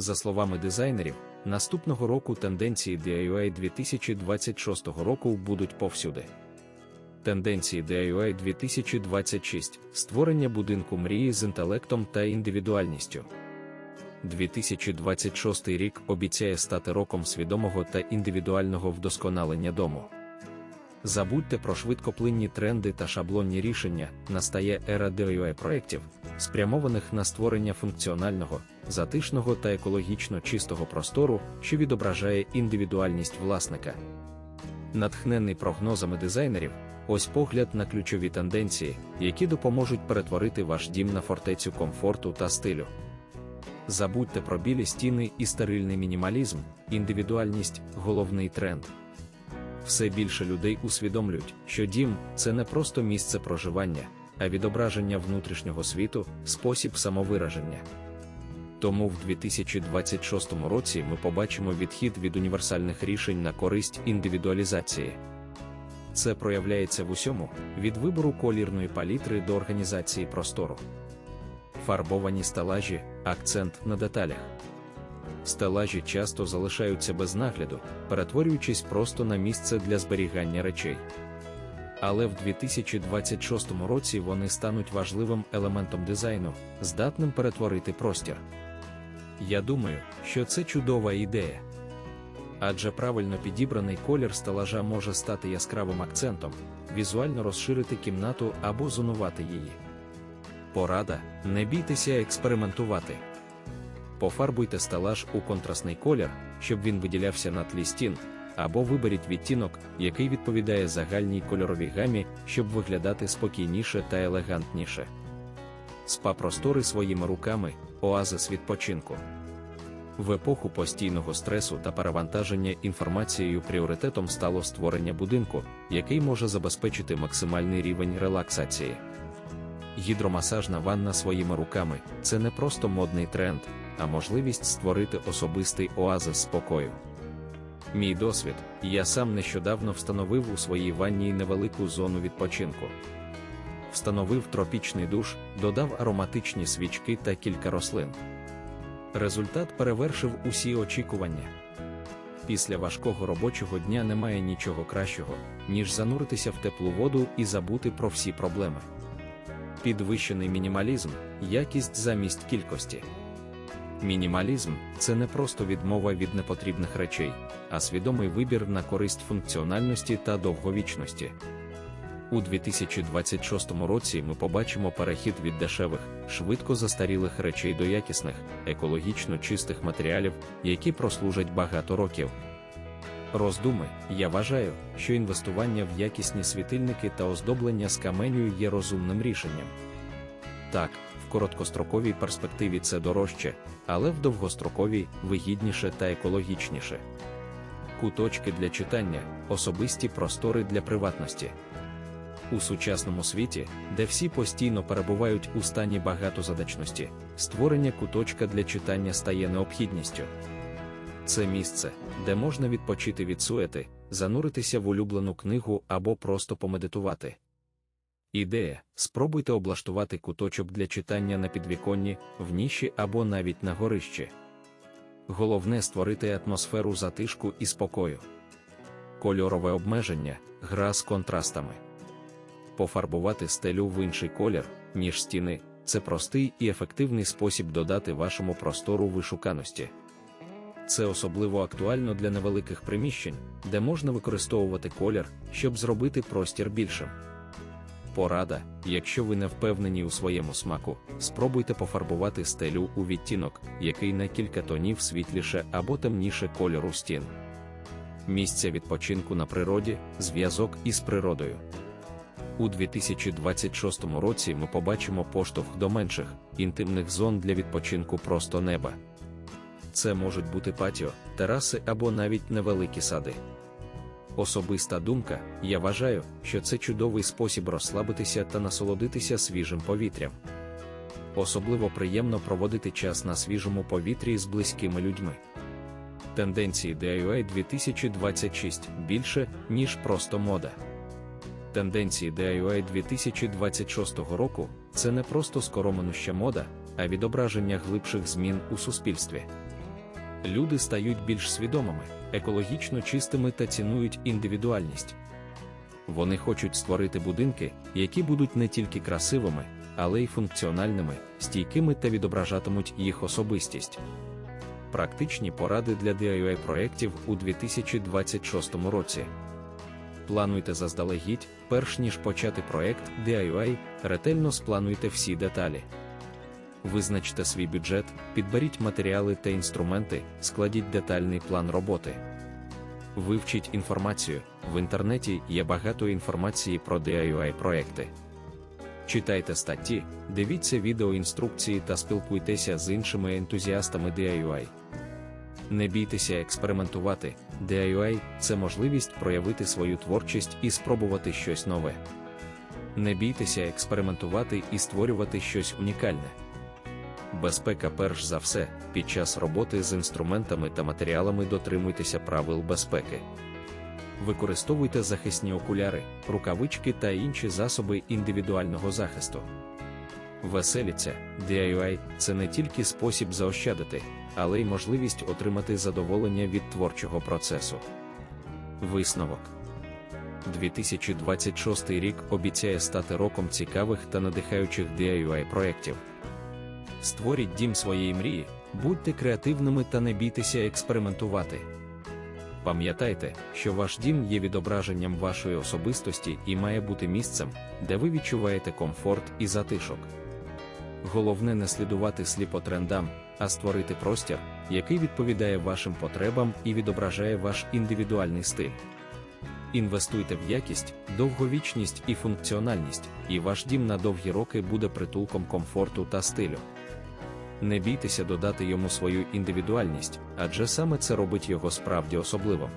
За словами дизайнерів, наступного року тенденції DIY 2026 року будуть повсюди. Тенденції DIY 2026 створення будинку мрії з інтелектом та індивідуальністю. 2026 рік обіцяє стати роком свідомого та індивідуального вдосконалення дому. Забудьте про швидкоплинні тренди та шаблонні рішення, настає ера DIY проєктів, спрямованих на створення функціонального, затишного та екологічно чистого простору, що відображає індивідуальність власника. Натхнений прогнозами дизайнерів, ось погляд на ключові тенденції, які допоможуть перетворити ваш дім на фортецю комфорту та стилю. Забудьте про білі стіни і стерильний мінімалізм, індивідуальність головний тренд. Все більше людей усвідомлюють, що дім це не просто місце проживання, а відображення внутрішнього світу, спосіб самовираження. Тому в 2026 році ми побачимо відхід від універсальних рішень на користь індивідуалізації. Це проявляється в усьому, від вибору колірної палітри до організації простору. Фарбовані стелажі акцент на деталях. Стелажі часто залишаються без нагляду, перетворюючись просто на місце для зберігання речей. Але в 2026 році вони стануть важливим елементом дизайну, здатним перетворити простір. Я думаю, що це чудова ідея. Адже правильно підібраний колір стелажа може стати яскравим акцентом, візуально розширити кімнату або зонувати її. Порада: не бійтеся експериментувати. Пофарбуйте стелаж у контрастний колір, щоб він виділявся на тлі стін, або виберіть відтінок, який відповідає загальній кольоровій гамі, щоб виглядати спокійніше та елегантніше. Спа простори своїми руками, оазис відпочинку. В епоху постійного стресу та перевантаження інформацією пріоритетом стало створення будинку, який може забезпечити максимальний рівень релаксації. Гідромасажна ванна своїми руками це не просто модний тренд, а можливість створити особистий оазис спокою. Мій досвід, я сам нещодавно встановив у своїй ванні невелику зону відпочинку. Встановив тропічний душ, додав ароматичні свічки та кілька рослин. Результат перевершив усі очікування. Після важкого робочого дня немає нічого кращого, ніж зануритися в теплу воду і забути про всі проблеми. Підвищений мінімалізм, якість замість кількості. Мінімалізм це не просто відмова від непотрібних речей, а свідомий вибір на користь функціональності та довговічності. У 2026 році ми побачимо перехід від дешевих, швидко застарілих речей до якісних, екологічно чистих матеріалів, які прослужать багато років. Роздуми, я вважаю, що інвестування в якісні світильники та оздоблення з каменю є розумним рішенням. Так, короткостроковій перспективі це дорожче, але в довгостроковій вигідніше та екологічніше. Куточки для читання, особисті простори для приватності. У сучасному світі, де всі постійно перебувають у стані багатозадачності, створення куточка для читання стає необхідністю. Це місце, де можна відпочити від суети, зануритися в улюблену книгу або просто помедитувати. Ідея: спробуйте облаштувати куточок для читання на підвіконні, в ніші або навіть на горищі. Головне створити атмосферу затишку і спокою. Кольорове обмеження, гра з контрастами. Пофарбувати стелю в інший колір, ніж стіни це простий і ефективний спосіб додати вашому простору вишуканості. Це особливо актуально для невеликих приміщень, де можна використовувати колір, щоб зробити простір більшим. Порада, якщо ви не впевнені у своєму смаку, спробуйте пофарбувати стелю у відтінок, який на кілька тонів світліше або темніше кольору стін. Місця відпочинку на природі, зв'язок із природою. У 2026 році ми побачимо поштовх до менших, інтимних зон для відпочинку просто неба. Це можуть бути патіо, тераси або навіть невеликі сади. Особиста думка, я вважаю, що це чудовий спосіб розслабитися та насолодитися свіжим повітрям. Особливо приємно проводити час на свіжому повітрі з близькими людьми. Тенденції DIY 2026 більше, ніж просто мода. Тенденції DIY 2026 року це не просто скороминуща мода, а відображення глибших змін у суспільстві. Люди стають більш свідомими, екологічно чистими та цінують індивідуальність. Вони хочуть створити будинки, які будуть не тільки красивими, але й функціональними, стійкими та відображатимуть їх особистість. Практичні поради для DIY проєктів у 2026 році. Плануйте заздалегідь, перш ніж почати проєкт DIY, ретельно сплануйте всі деталі. Визначте свій бюджет, підберіть матеріали та інструменти, складіть детальний план роботи. Вивчіть інформацію. В інтернеті є багато інформації про DIY проекти. Читайте статті, дивіться відеоінструкції та спілкуйтеся з іншими ентузіастами DIY. Не бійтеся експериментувати. DIY – це можливість проявити свою творчість і спробувати щось нове. Не бійтеся експериментувати і створювати щось унікальне. Безпека перш за все, під час роботи з інструментами та матеріалами дотримуйтеся правил безпеки. Використовуйте захисні окуляри, рукавички та інші засоби індивідуального захисту. Веселіться, DIY – це не тільки спосіб заощадити, але й можливість отримати задоволення від творчого процесу. Висновок 2026 рік обіцяє стати роком цікавих та надихаючих DIY проєктів. Створіть дім своєї мрії, будьте креативними та не бійтеся експериментувати. Пам'ятайте, що ваш дім є відображенням вашої особистості і має бути місцем, де ви відчуваєте комфорт і затишок. Головне не слідувати сліпо трендам, а створити простір, який відповідає вашим потребам і відображає ваш індивідуальний стиль. Інвестуйте в якість, довговічність і функціональність, і ваш дім на довгі роки буде притулком комфорту та стилю. Не бійтеся додати йому свою індивідуальність, адже саме це робить його справді особливим.